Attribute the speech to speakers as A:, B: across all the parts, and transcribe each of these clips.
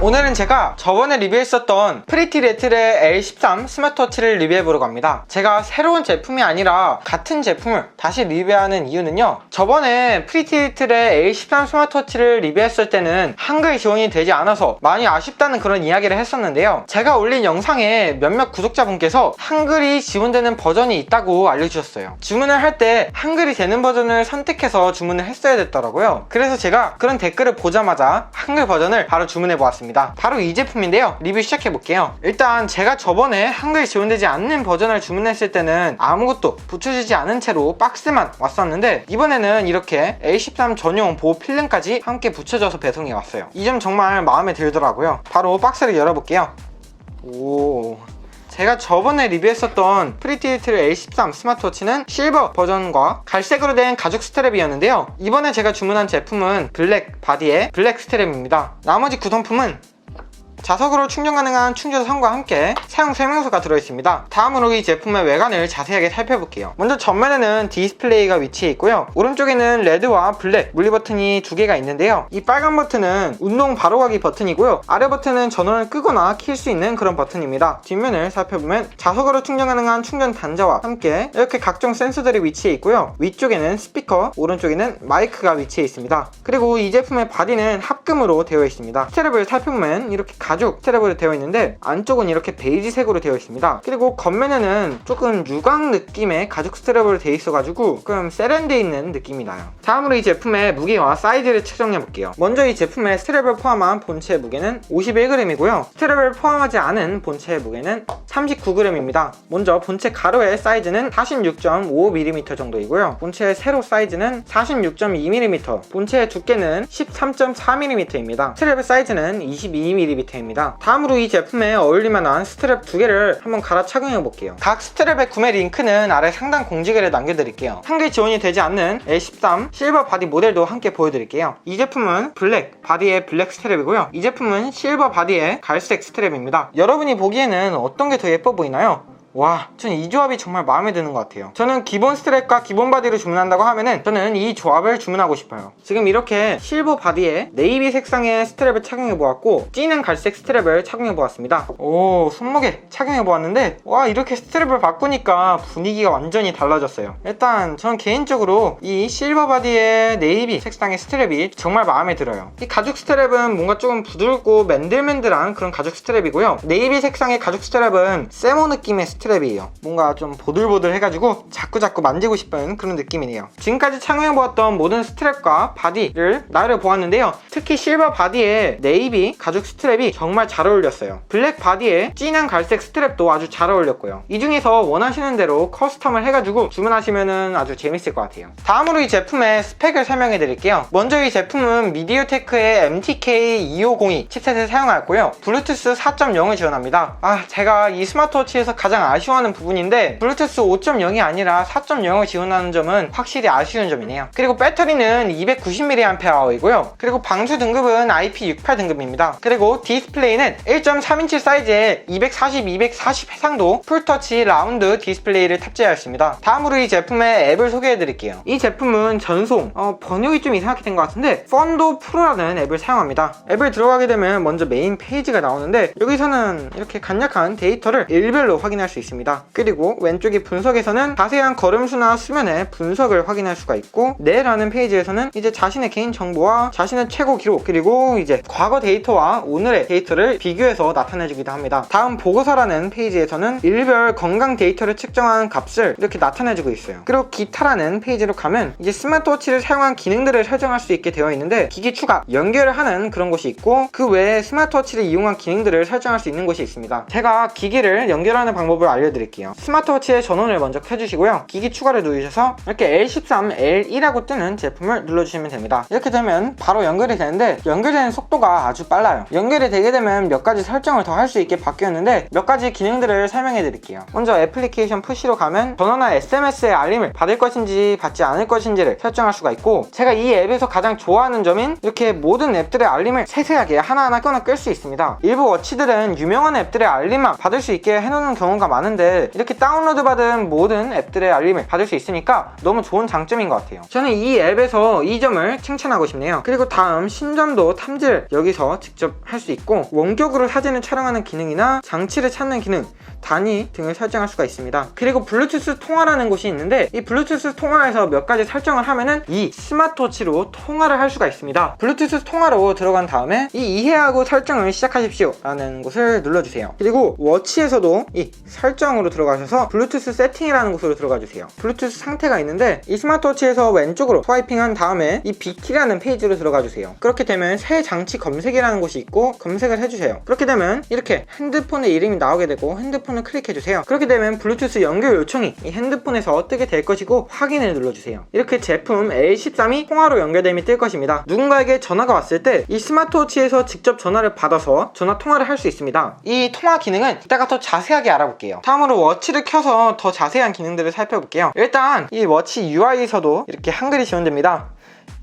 A: 오늘은 제가 저번에 리뷰했었던 프리티 레틀의 L13 스마트워치를 리뷰해보려고 합니다. 제가 새로운 제품이 아니라 같은 제품을 다시 리뷰하는 이유는요. 저번에 프리티 레틀의 L13 스마트워치를 리뷰했을 때는 한글 지원이 되지 않아서 많이 아쉽다는 그런 이야기를 했었는데요. 제가 올린 영상에 몇몇 구독자분께서 한글이 지원되는 버전이 있다고 알려주셨어요. 주문을 할 때 한글이 되는 버전을 선택해서 주문을 했어야 됐더라고요. 그래서 제가 그런 댓글을 보자마자 한글 버전을 바로 주문해 보았습니다. 바로 이 제품인데요. 리뷰 시작해 볼게요. 일단 제가 저번에 한글 지원되지 않는 버전을 주문했을 때는 아무것도 붙여지지 않은 채로 박스만 왔었는데 이번에는 이렇게 A13 전용 보호 필름까지 함께 붙여져서 배송이 왔어요. 이 점 정말 마음에 들더라고요. 바로 박스를 열어볼게요. 오. 제가 저번에 리뷰했었던 프리티리틀 A13 스마트워치는 실버 버전과 갈색으로 된 가죽 스트랩이었는데요. 이번에 제가 주문한 제품은 블랙 바디의 블랙 스트랩입니다. 나머지 구성품은 자석으로 충전 가능한 충전선과 함께 사용 설명서가 들어있습니다. 다음으로 이 제품의 외관을 자세하게 살펴볼게요. 먼저 전면에는 디스플레이가 위치해 있고요. 오른쪽에는 레드와 블랙 물리 버튼이 두 개가 있는데요. 이 빨간 버튼은 운동 바로가기 버튼이고요. 아래 버튼은 전원을 끄거나 킬 수 있는 그런 버튼입니다. 뒷면을 살펴보면 자석으로 충전 가능한 충전 단자와 함께 이렇게 각종 센서들이 위치해 있고요. 위쪽에는 스피커, 오른쪽에는 마이크가 위치해 있습니다. 그리고 이 제품의 바디는 합금으로 되어 있습니다. 스트랩을 살펴보면 이렇게 가죽 스트랩으로 되어 있는데 안쪽은 이렇게 베이지색으로 되어 있습니다. 그리고 겉면에는 조금 유광 느낌의 가죽 스트랩으로 되어 있어가지고 조금 세련돼 있는 느낌이 나요. 다음으로 이 제품의 무게와 사이즈를 측정해 볼게요. 먼저 이 제품의 스트랩을 포함한 본체의 무게는 51g이고요. 스트랩을 포함하지 않은 본체의 무게는 39g입니다. 먼저 본체 가로의 사이즈는 46.5mm 정도이고요. 본체의 세로 사이즈는 46.2mm, 본체의 두께는 13.4mm입니다. 스트랩의 사이즈는 22mm입니다. 다음으로 이 제품에 어울릴만한 스트랩 두 개를 한번 갈아 착용해 볼게요. 각 스트랩의 구매 링크는 아래 상단 공지글에 남겨드릴게요. 한글 지원이 되지 않는 L13 실버 바디 모델도 함께 보여드릴게요. 이 제품은 블랙 바디의 블랙 스트랩이고요. 이 제품은 실버 바디의 갈색 스트랩입니다. 여러분이 보기에는 어떤 게 더 예뻐 보이나요? 와, 전이 조합이 정말 마음에 드는 것 같아요. 저는 기본 스트랩과 기본 바디를 주문한다고 하면은 저는 이 조합을 주문하고 싶어요. 지금 이렇게 실버 바디에 네이비 색상의 스트랩을 착용해 보았고 찌는 갈색 스트랩을 착용해 보았습니다. 오, 손목에 착용해 보았는데 와, 이렇게 스트랩을 바꾸니까 분위기가 완전히 달라졌어요. 일단 전 개인적으로 이 실버 바디의 네이비 색상의 스트랩이 정말 마음에 들어요. 이 가죽 스트랩은 뭔가 조금 부드럽고 맨들맨들한 그런 가죽 스트랩이고요. 네이비 색상의 가죽 스트랩은 세모 느낌의 스트랩 이에요. 뭔가 좀 보들보들 해가지고 자꾸자꾸 만지고 싶은 그런 느낌이네요. 지금까지 착용해보았던 모든 스트랩과 바디를 나열해 보았는데요. 특히 실버 바디에 네이비 가죽 스트랩이 정말 잘 어울렸어요. 블랙 바디에 진한 갈색 스트랩도 아주 잘 어울렸고요. 이 중에서 원하시는 대로 커스텀을 해가지고 주문하시면 아주 재밌을 것 같아요. 다음으로 이 제품의 스펙을 설명해 드릴게요. 먼저 이 제품은 미디어테크의 MTK2502 칩셋을 사용하였고요. 블루투스 4.0을 지원합니다. 아, 제가 이 스마트워치에서 가장 아쉬워하는 부분인데 블루투스 5.0이 아니라 4.0을 지원하는 점은 확실히 아쉬운 점이네요. 그리고 배터리는 290mAh이고요. 그리고 방수 등급은 IP68 등급입니다. 그리고 디스플레이는 1.3인치 사이즈의 240, 240 해상도 풀터치 라운드 디스플레이를 탑재하였습니다. 다음으로 이 제품의 앱을 소개해 드릴게요. 이 제품은 전송, 어, 번역이 좀 이상하게 된 것 같은데 펀도 프로라는 앱을 사용합니다. 앱을 들어가게 되면 먼저 메인 페이지가 나오는데 여기서는 이렇게 간략한 데이터를 일별로 확인할 수 있습니다. 그리고 왼쪽이 분석에서는 자세한 걸음수나 수면의 분석을 확인할 수가 있고 내라는 페이지에서는 이제 자신의 개인 정보와 자신의 최고 기록 그리고 이제 과거 데이터와 오늘의 데이터를 비교해서 나타내주기도 합니다. 다음 보고서라는 페이지에서는 일별 건강 데이터를 측정한 값을 이렇게 나타내주고 있어요. 그리고 기타라는 페이지로 가면 이제 스마트워치를 사용한 기능들을 설정할 수 있게 되어 있는데 기기 추가, 연결을 하는 그런 곳이 있고 그 외에 스마트워치를 이용한 기능들을 설정할 수 있는 곳이 있습니다. 제가 기기를 연결하는 방법을 알려드릴게요. 스마트워치의 전원을 먼저 켜주시고요. 기기 추가를 누르셔서 이렇게 L13L1이라고 뜨는 제품을 눌러주시면 됩니다. 이렇게 되면 바로 연결이 되는데 연결되는 속도가 아주 빨라요. 연결이 되게 되면 몇 가지 설정을 더 할 수 있게 바뀌었는데 몇 가지 기능들을 설명해 드릴게요. 먼저 애플리케이션 푸시로 가면 전화나 SMS의 알림을 받을 것인지 받지 않을 것인지를 설정할 수가 있고 제가 이 앱에서 가장 좋아하는 점인 이렇게 모든 앱들의 알림을 세세하게 하나하나 끊어 끌 수 있습니다. 일부 워치들은 유명한 앱들의 알림만 받을 수 있게 해놓는 경우가 많 은데 이렇게 다운로드 받은 모든 앱들의 알림을 받을 수 있으니까 너무 좋은 장점인 것 같아요. 저는 이 앱에서 이 점을 칭찬하고 싶네요. 그리고 다음 신점도 탐지를 여기서 직접 할 수 있고 원격으로 사진을 촬영하는 기능이나 장치를 찾는 기능, 단위 등을 설정할 수가 있습니다. 그리고 블루투스 통화라는 곳이 있는데 이 블루투스 통화에서 몇 가지 설정을 하면은 이 스마트워치로 통화를 할 수가 있습니다. 블루투스 통화로 들어간 다음에 이 이해하고 설정을 시작하십시오 라는 곳을 눌러주세요. 그리고 워치에서도 이 설정으로 들어가셔서 블루투스 세팅이라는 곳으로 들어가 주세요. 블루투스 상태가 있는데 이 스마트워치에서 왼쪽으로 스와이핑한 다음에 이 BT라는 페이지로 들어가 주세요. 그렇게 되면 새 장치 검색이라는 곳이 있고 검색을 해주세요. 그렇게 되면 이렇게 핸드폰의 이름이 나오게 되고 핸드폰을 클릭해 주세요. 그렇게 되면 블루투스 연결 요청이 이 핸드폰에서 뜨게 될 것이고 확인을 눌러주세요. 이렇게 제품 A13이 통화로 연결됨이 뜰 것입니다. 누군가에게 전화가 왔을 때 이 스마트워치에서 직접 전화를 받아서 전화 통화를 할 수 있습니다. 이 통화 기능은 이따가 더 자세하게 알아볼게요. 다음으로 워치를 켜서 더 자세한 기능들을 살펴볼게요. 일단 이 워치 UI에서도 이렇게 한글이 지원됩니다.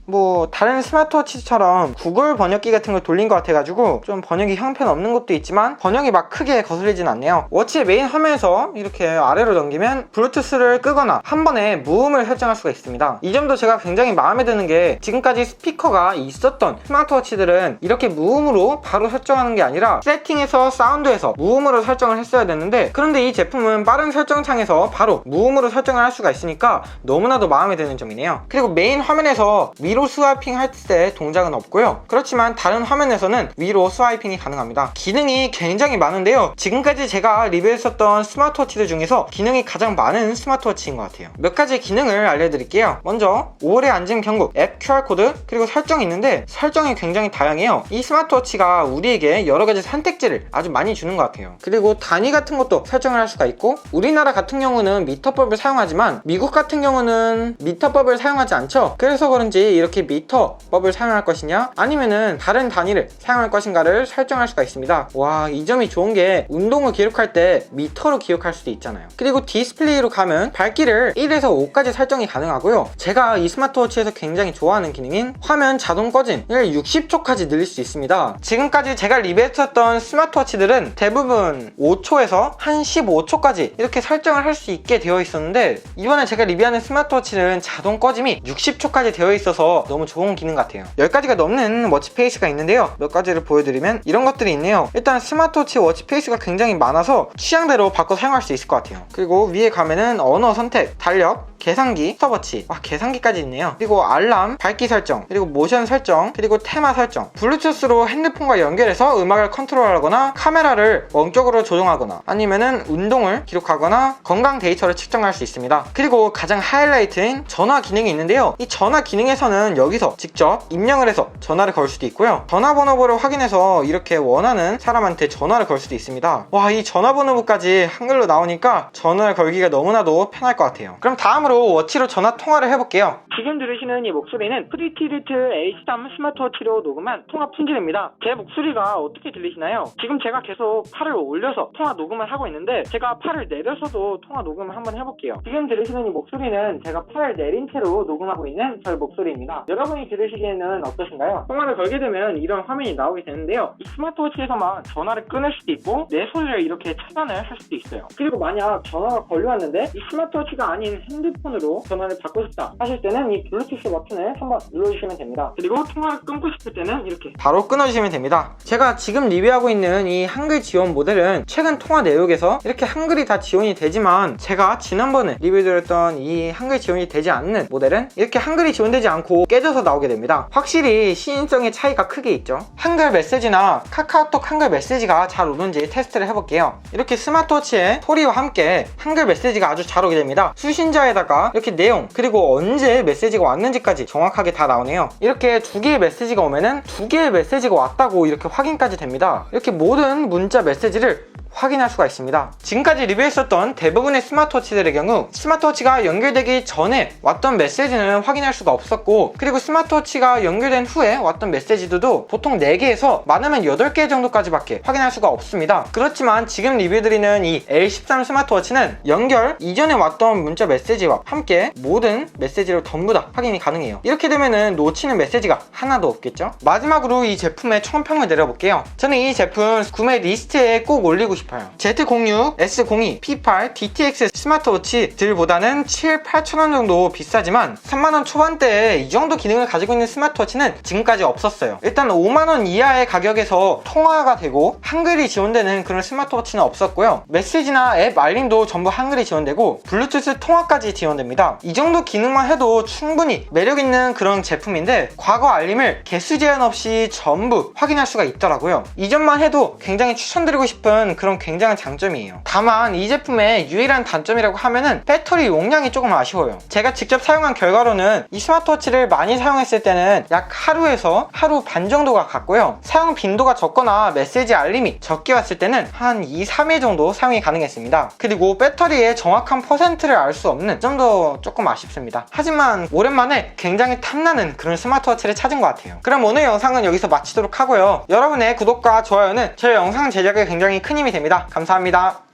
A: 뭐 다른 스마트워치처럼 구글 번역기 같은 걸 돌린 것 같아가지고 좀 번역이 형편없는 것도 있지만 번역이 막 크게 거슬리진 않네요. 워치의 메인 화면에서 이렇게 아래로 넘기면 블루투스를 끄거나 한 번에 무음을 설정할 수가 있습니다. 이 점도 제가 굉장히 마음에 드는 게 지금까지 스피커가 있었던 스마트워치들은 이렇게 무음으로 바로 설정하는 게 아니라 세팅에서 사운드에서 무음으로 설정을 했어야 되는데 그런데 이 제품은 빠른 설정창에서 바로 무음으로 설정을 할 수가 있으니까 너무나도 마음에 드는 점이네요. 그리고 메인 화면에서 위로 스와이핑 할 때 동작은 없고요. 그렇지만 다른 화면에서는 위로 스와이핑이 가능합니다. 기능이 굉장히 많은데요. 지금까지 제가 리뷰했었던 스마트워치들 중에서 기능이 가장 많은 스마트워치인 것 같아요. 몇 가지 기능을 알려드릴게요. 먼저 오래 앉은 경고, 앱 QR코드, 그리고 설정이 있는데 설정이 굉장히 다양해요. 이 스마트워치가 우리에게 여러 가지 선택지를 아주 많이 주는 것 같아요. 그리고 단위 같은 것도 설정을 할 수가 있고 우리나라 같은 경우는 미터법을 사용하지만 미국 같은 경우는 미터법을 사용하지 않죠. 그래서 그런지 이렇게 미터법을 사용할 것이냐? 아니면은 다른 단위를 사용할 것인가를 설정할 수가 있습니다. 와 이 점이 좋은 게 운동을 기록할 때 미터로 기억할 수도 있잖아요. 그리고 디스플레이로 가면 밝기를 1에서 5까지 설정이 가능하고요. 제가 이 스마트워치에서 굉장히 좋아하는 기능인 화면 자동 꺼짐을 60초까지 늘릴 수 있습니다. 지금까지 제가 리뷰했었던 스마트워치들은 대부분 5초에서 한 15초까지 이렇게 설정을 할 수 있게 되어 있었는데 이번에 제가 리뷰하는 스마트워치는 자동 꺼짐이 60초까지 되어 있어서 너무 좋은 기능 같아요. 10가지가 넘는 워치 페이스가 있는데요. 몇 가지를 보여드리면 이런 것들이 있네요. 일단 스마트워치 워치 페이스가 굉장히 많아서 취향대로 바꿔 사용할 수 있을 것 같아요. 그리고 위에 가면은 언어 선택, 달력, 계산기, 스톱워치. 와 계산기까지 있네요. 그리고 알람, 밝기 설정 그리고 모션 설정 그리고 테마 설정. 블루투스로 핸드폰과 연결해서 음악을 컨트롤하거나 카메라를 원격으로 조정하거나 아니면은 운동을 기록하거나 건강 데이터를 측정할 수 있습니다. 그리고 가장 하이라이트인 전화 기능이 있는데요. 이 전화 기능에서는 여기서 직접 입력을 해서 전화를 걸 수도 있고요. 전화번호부를 확인해서 이렇게 원하는 사람한테 전화를 걸 수도 있습니다. 와 이 전화번호부까지 한글로 나오니까 전화를 걸기가 너무나도 편할 것 같아요. 그럼 다음으로 워치로 전화 통화를 해볼게요. 지금 들으시는 이 목소리는 프리티리트 A13 스마트워치로 녹음한 통화 품질입니다. 제 목소리가 어떻게 들리시나요? 지금 제가 계속 팔을 올려서 통화 녹음을 하고 있는데 제가 팔을 내려서도 통화 녹음을 한번 해볼게요. 지금 들으시는 이 목소리는 제가 팔을 내린 채로 녹음하고 있는 저의 목소리입니다 여러분이 들으시기에는 어떠신가요? 통화를 걸게 되면 이런 화면이 나오게 되는데요. 이 스마트워치에서만 전화를 끊을 수도 있고 내 소리를 이렇게 차단을 할 수도 있어요. 그리고 만약 전화가 걸려왔는데 이 스마트워치가 아닌 핸드폰으로 전화를 받고 싶다 하실 때는 이 블루투스 버튼을 한번 눌러주시면 됩니다. 그리고 통화를 끊고 싶을 때는 이렇게 바로 끊어주시면 됩니다. 제가 지금 리뷰하고 있는 이 한글 지원 모델은 최근 통화 내역에서 이렇게 한글이 다 지원이 되지만 제가 지난번에 리뷰드렸던 이 한글 지원이 되지 않는 모델은 이렇게 한글이 지원되지 않고 깨져서 나오게 됩니다. 확실히 시인성의 차이가 크게 있죠. 한글 메시지나 카카오톡 한글 메시지가 잘 오는지 테스트를 해볼게요. 이렇게 스마트워치에 소리와 함께 한글 메시지가 아주 잘 오게 됩니다. 수신자에다가 이렇게 내용 그리고 언제 메시지가 왔는지까지 정확하게 다 나오네요. 이렇게 두 개의 메시지가 오면은 두 개의 메시지가 왔다고 이렇게 확인까지 됩니다. 이렇게 모든 문자 메시지를 확인할 수가 있습니다. 지금까지 리뷰했었던 대부분의 스마트워치들의 경우 스마트워치가 연결되기 전에 왔던 메시지는 확인할 수가 없었고 그리고 스마트워치가 연결된 후에 왔던 메시지들도 보통 4개에서 많으면 8개 정도까지밖에 확인할 수가 없습니다. 그렇지만 지금 리뷰드리는 이 L13 스마트워치는 연결 이전에 왔던 문자 메시지와 함께 모든 메시지를 전부 다 확인이 가능해요. 이렇게 되면은 놓치는 메시지가 하나도 없겠죠? 마지막으로 이 제품의 총평을 내려볼게요. 저는 이 제품 구매 리스트에 꼭 올리고 싶어요. 싶어요. Z06, S02, P8, DTX 스마트워치 들보다는 7, 8천원 정도 비싸지만 3만원 초반대에 이 정도 기능을 가지고 있는 스마트워치는 지금까지 없었어요. 일단 5만원 이하의 가격에서 통화가 되고 한글이 지원되는 그런 스마트워치는 없었고요. 메시지나 앱 알림도 전부 한글이 지원되고 블루투스 통화까지 지원됩니다. 이 정도 기능만 해도 충분히 매력있는 그런 제품인데 과거 알림을 개수 제한 없이 전부 확인할 수가 있더라고요. 이 점만 해도 굉장히 추천드리고 싶은 그런 굉장한 장점이에요. 다만 이 제품의 유일한 단점이라고 하면은 배터리 용량이 조금 아쉬워요. 제가 직접 사용한 결과로는 이 스마트워치를 많이 사용했을 때는 약 하루에서 하루 반 정도가 갔고요. 사용 빈도가 적거나 메시지 알림이 적게 왔을 때는 한 2, 3일 정도 사용이 가능했습니다. 그리고 배터리의 정확한 퍼센트를 알 수 없는 점도 조금 아쉽습니다. 하지만 오랜만에 굉장히 탐나는 그런 스마트워치를 찾은 것 같아요. 그럼 오늘 영상은 여기서 마치도록 하고요. 여러분의 구독과 좋아요는 제 영상 제작에 굉장히 큰 힘이 됩 니다. 감사합니다.